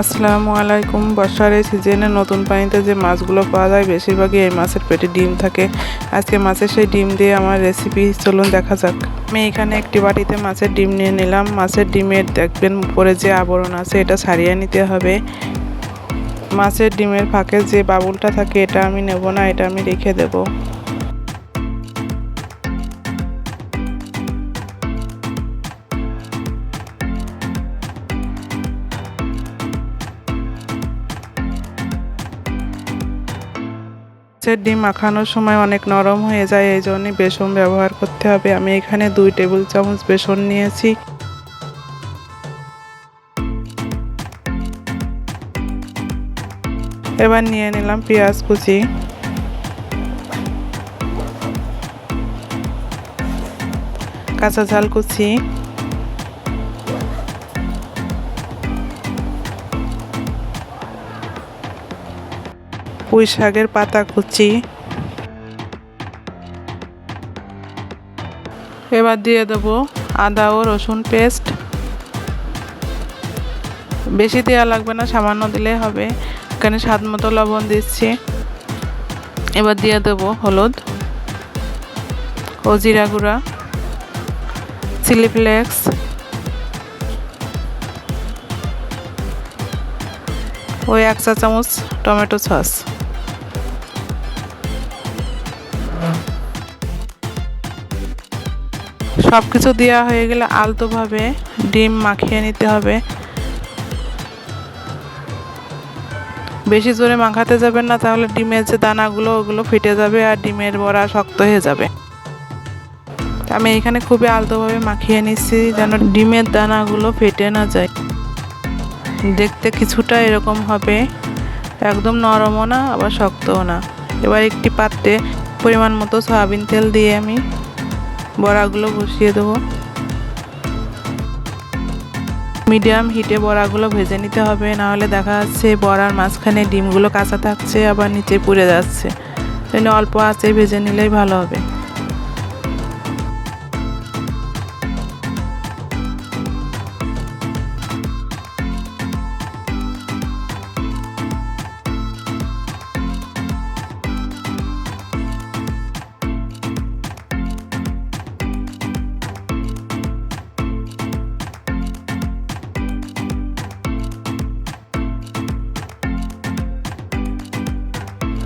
আসসালামু আলাইকুম। বর্ষার এই সিজনে নতুন পানিতে যে মাছগুলো পাওয়া যায়, বেশিরভাগই এই মাছের পেটে ডিম থাকে। আজকে মাছের সেই ডিম দিয়ে আমার রেসিপি চলুন দেখা যাক। আমি এখানে একটি বাটিতে মাছের ডিম নিয়ে নিলাম। মাছের ডিমের দেখবেন উপরে যে আবরণ আছে, এটা ছাড়িয়ে নিতে হবে। মাছের ডিমের ফাঁকে যে বাবুলটা থাকে, এটা আমি নেব না, এটা আমি রেখে দেবো। মাছের ডিম মাখানোর সময় অনেক নরম হয়ে যায়, এই জন্য বেসন ব্যবহার করতে হবে। আমি এখানে দুই টেবিল চামচ বেসন নিয়েছি। এবার নিয়ে নিলাম পেঁয়াজ কুচি। কাঁচা ঝাল কুচি। পুঁই শাকের পাতা কুচি। এবার দিয়ে দেবো আদা ও রসুন পেস্ট। বেশি দেওয়া লাগবে না, সামান্য দিলে হবে। এখানে স্বাদ মতো লবণ দিচ্ছি। এবার দিয়ে দেবো হলুদ ও জিরা গুঁড়া, চিলি ফ্লেক্স। ওই এক চা চামচ টমেটো সস। সব কিছু দেওয়া হয়ে গেলে আলতোভাবে ডিম মাখিয়ে নিতে হবে। বেশি জোরে মাখাতে যাবেন না, তাহলে ডিমের যে দানাগুলো, ওগুলো ফেটে যাবে আর ডিমের বড়া শক্ত হয়ে যাবে। আমি এখানে খুবই আলতোভাবে মাখিয়ে নিচ্ছি যেন ডিমের দানাগুলো ফেটে না যায়। দেখতে কিছুটা এরকম হবে। একদম নরমও না, আবার শক্তও না। এবার একটি পাত্রে পরিমাণ মতো সয়াবিন তেল দিয়ে আমি বড়াগুলো বসিয়ে দেবো। মিডিয়াম হিটে বড়াগুলো ভেজে নিতে হবে, নাহলে দেখা যাচ্ছে বড়ার মাঝখানে ডিমগুলো কাঁচা থাকছে, আবার নিচে পুড়ে যাচ্ছে। তাহলে অল্প আঁচে ভেজে নিলেই ভালো হবে।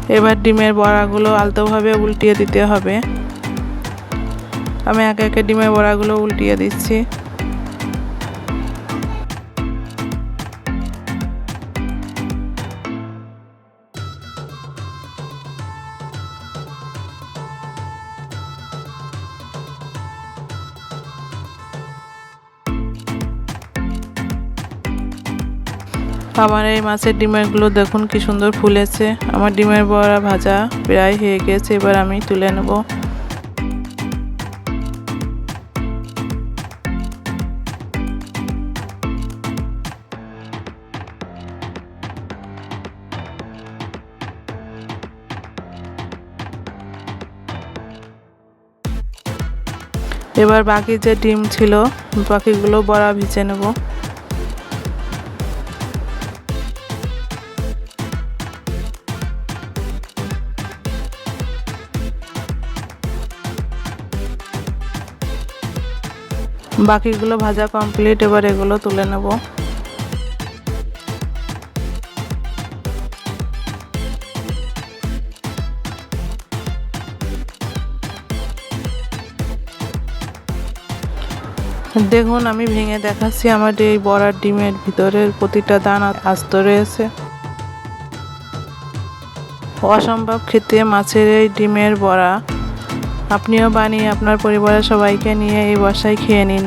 এবার ডিমের বড়াগুলো আলতোভাবে উল্টিয়ে দিতে হবে। আমি একে একে ডিমের বড়াগুলো উল্টিয়ে দিচ্ছি। আমার এই মাছের ডিমেরগুলো দেখুন কি সুন্দর ফুলেছে। আমার ডিমের বড়া ভাজা প্রায় হয়ে গেছে, এবার আমি তুলে নেব। এবার বাকি যে ডিম ছিল, বাকিগুলো বড়া ভিজে নেব। বাকিগুলো ভাজা কমপ্লিট এবার এগুলো তুলে নেব। দেখুন, আমি ভেঙে দেখাচ্ছি আমার এই বড়ার ডিমের ভিতরের প্রতিটা দানা আস্ত রয়েছে। অসম্ভব খেতে মাছের এই ডিমের বড়া। আপনিও বানিয়ে আপনার পরিবারের সবাইকে নিয়ে এই বর্ষায় খেয়ে নিন।